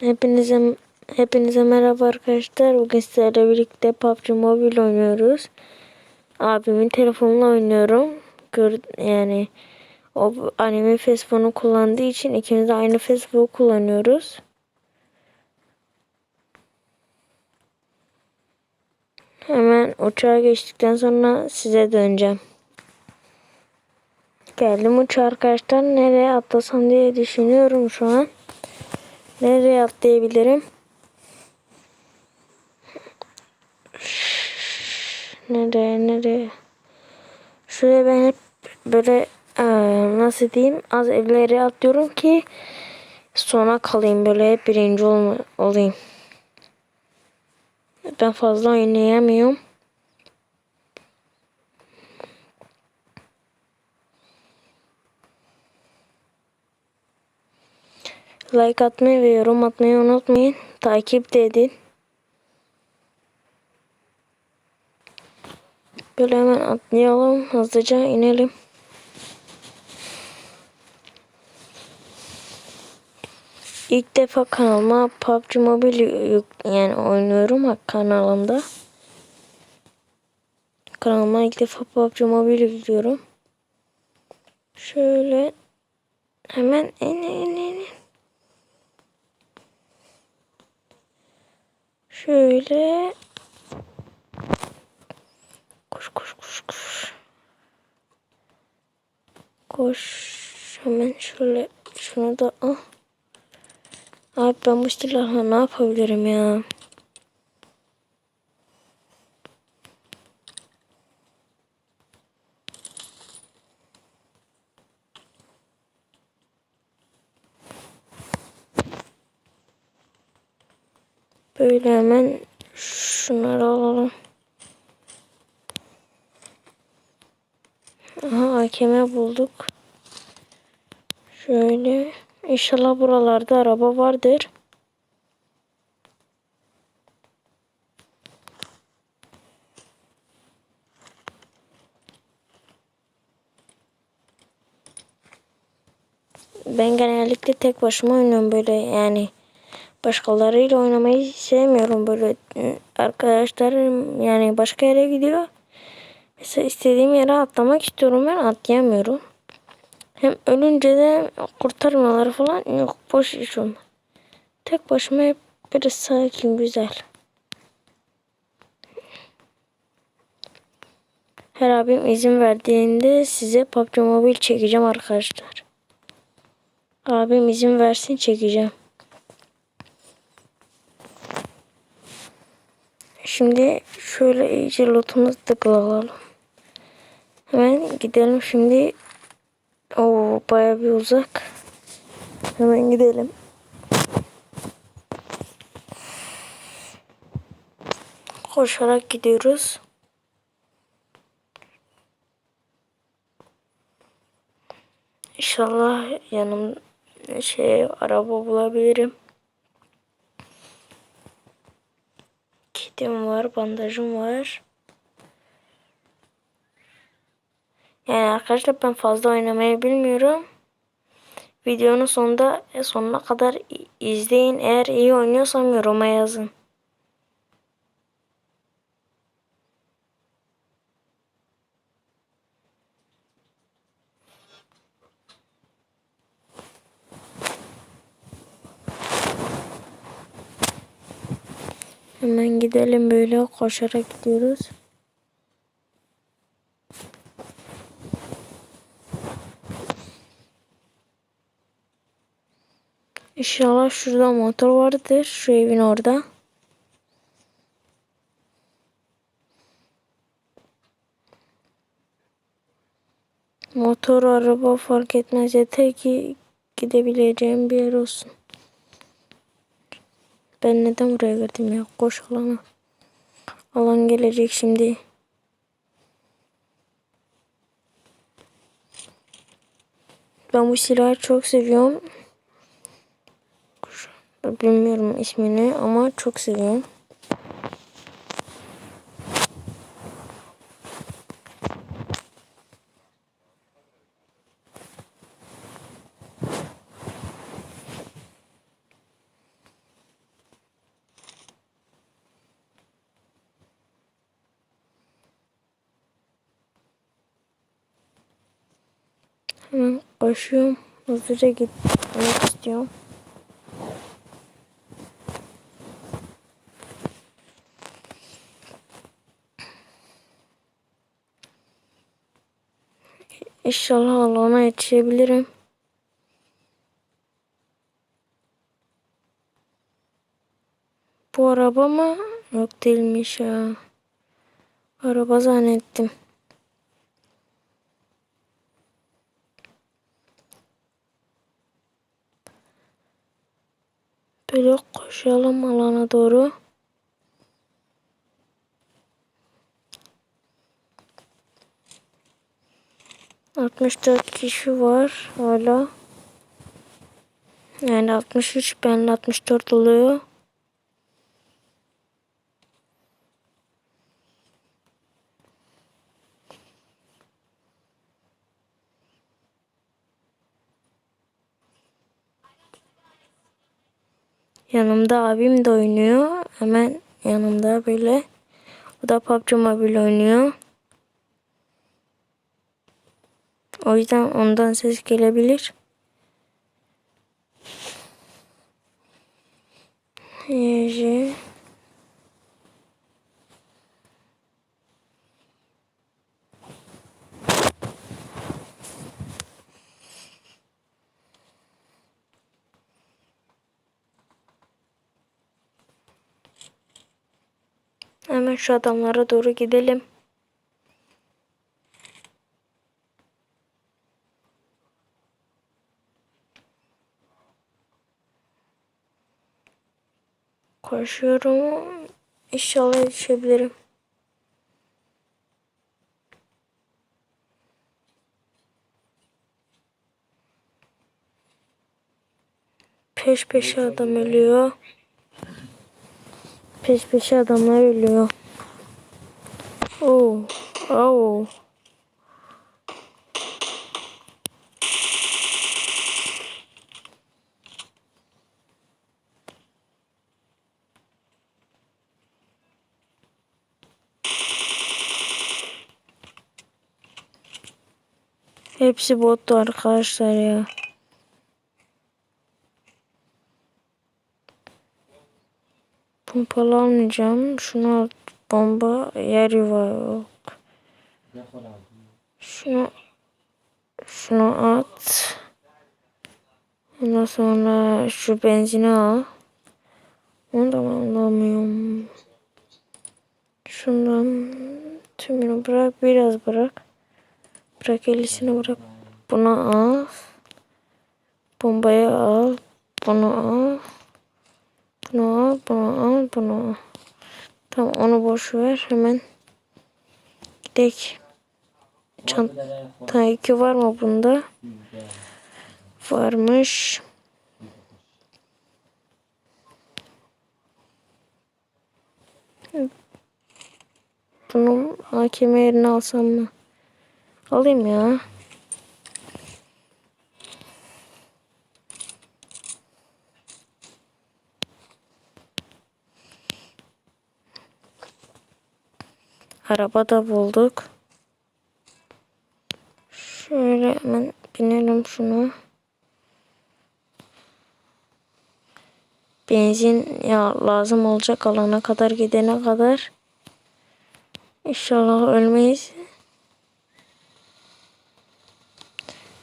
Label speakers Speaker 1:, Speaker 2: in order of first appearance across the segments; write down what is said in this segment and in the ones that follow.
Speaker 1: Hepinize hepinize merhaba arkadaşlar. Bugün sizlerle birlikte PUBG Mobile oynuyoruz. Abimin telefonla oynuyorum. Gör, yani o annemin Facebook'unu kullandığı için ikimiz de aynı Facebook kullanıyoruz. Hemen uçağa geçtikten sonra size döneceğim. Geldim uçağa arkadaşlar. Nereye atlasam diye düşünüyorum şu an. Nereye atlayabilirim? Nereye nereye? Şuraya ben hep böyle e, nasıl diyeyim az evlere atlıyorum ki sona kalayım böyle hep birinci olma, olayım. Ben fazla oynayamıyorum. Like atmayı ve yorum atmayı unutmayın. Takip de edin. Böyle hemen atlayalım. Hızlıca inelim. İlk defa kanalıma PUBG Mobile yani oynuyorum kanalımda. Kanalıma ilk defa PUBG Mobile yüklüyorum. Şöyle hemen in in in. Şöyle koş koş koş koş. Koş hemen şöyle şunu da al. Abi ben bu silahla ne yapabilirim ya? Böyle hemen şunları alalım. Aha AKM bulduk. Şöyle. İnşallah buralarda araba vardır. Ben genellikle tek başıma oynuyorum böyle yani başkalarıyla oynamayı sevmiyorum böyle arkadaşlarım yani başka yere gidiyor. Mesela istediğim yere atlamak istiyorum ben atlayamıyorum. Hem ölünce de kurtarmaları falan yok boş iş onlar. Tek başıma hep böyle sakin güzel. Her abim izin verdiğinde size PUBG Mobile çekeceğim arkadaşlar. Abim izin versin çekeceğim. Şimdi şöyle iyice lotumuzu tıklayalım. Hemen gidelim şimdi. Oo baya bir uzak. Hemen gidelim. Koşarak gidiyoruz. İnşallah yanım şey araba bulabilirim. Kitim var, bandajım var. Yani arkadaşlar ben fazla oynamayı bilmiyorum. Videonun sonunda e, sonuna kadar izleyin. Eğer iyi oynuyorsam yoruma yazın. Hemen gidelim böyle koşarak gidiyoruz. İnşallah şurada motor vardır. Şu evin orada. Motor, araba fark etmez. Yeter ki gidebileceğim bir yer olsun. Ben neden buraya girdim ya? Koş alana. Alan gelecek şimdi. Ben bu silahı çok seviyorum. Bilmiyorum ismini ama çok seviyorum. Hemen koşuyorum. Hızlıca gitmek istiyorum. İnşallah alana yetişebilirim. Bu araba mı? Yok değilmiş ya. Araba zannettim. Böyle koşalım alana doğru. Altmış dört kişi var hala. Yani 63 ben 64 oluyor. Yanımda abim de oynuyor. Hemen yanımda böyle. O da PUBG Mobile oynuyor. O yüzden ondan ses gelebilir. Hemen şu adamlara doğru gidelim. Koşuyorum. İnşallah yetişebilirim. Peş peşe adam ölüyor. Peş peşe adamlar ölüyor. Oo. Oo. Hepsi bottu arkadaşlar ya. Pompalı almayacağım. Şunu al. Bomba yer yok. Şunu şunu at. Ondan sonra şu benzini al. Onu da alamıyorum. Şundan tümünü bırak. Biraz bırak. Bırak elisini bırak. Bunu al. Bombayı al. Bunu al. Bunu al. Bunu al. Bunu al. Tamam onu boş ver. Hemen gidelim. Çanta 2 var mı bunda? Varmış. Bunu AKM yerine alsam mı? Alayım ya. Araba da bulduk. Şöyle hemen binelim şunu. Benzin ya lazım olacak alana kadar gidene kadar. İnşallah ölmeyiz.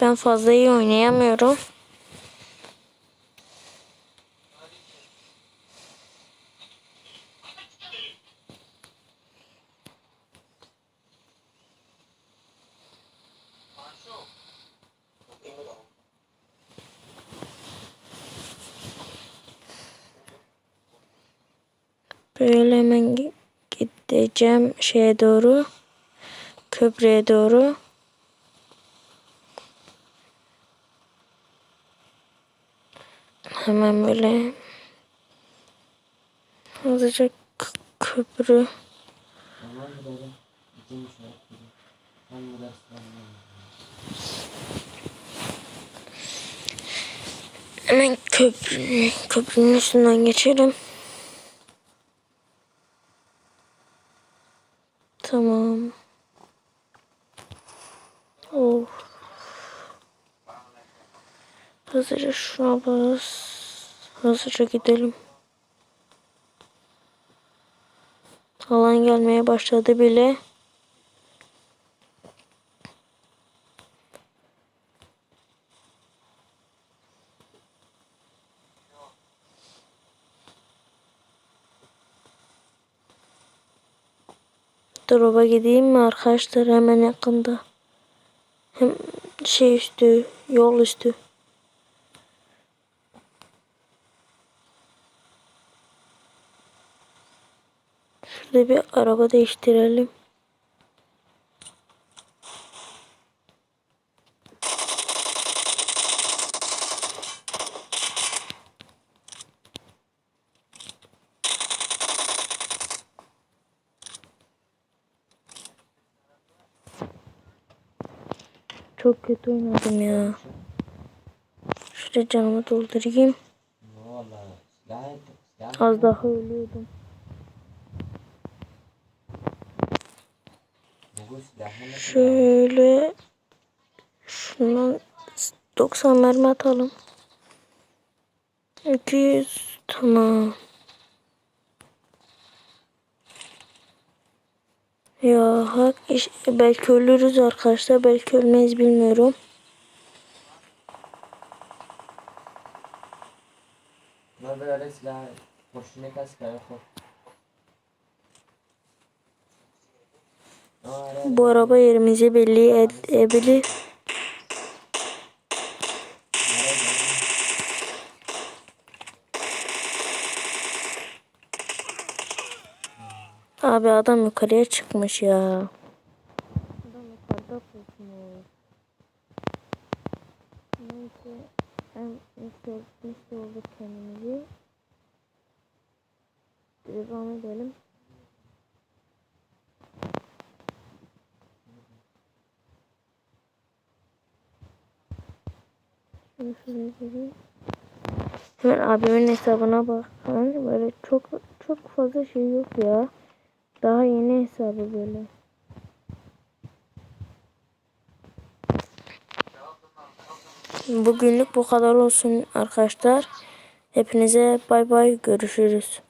Speaker 1: Ben fazla iyi oynayamıyorum. Böyle hemen gi- gideceğim şeye doğru. Köprüye doğru. Hemen böyle hızlıca köprü. Hemen köprü, köprünün üstünden geçelim. Tamam. Oh. Hızlıca şuna bas. Hızlıca gidelim. Alan gelmeye başladı bile. Drop'a gideyim mi arkadaşlar hemen yakında. Hem şey üstü, yol üstü. Şurada bir araba değiştirelim. Çok kötü oynadım ya. Şurada canımı doldurayım. Az daha ölüyordum. Şöyle şundan 90 mermi atalım. 200 tamam. Ya hak iş- belki ölürüz arkadaşlar belki ölmeyiz bilmiyorum.
Speaker 2: Silah boşuna kaç kere koy. Aa,
Speaker 1: Bu araba yerimizi belli ed- edebilir. Abi adam yukarıya çıkmış ya. Hemen abimin hesabına bakın. Böyle çok çok fazla şey yok ya. Daha yeni hesabı böyle. Bugünlük bu kadar olsun arkadaşlar. Hepinize bay bay görüşürüz.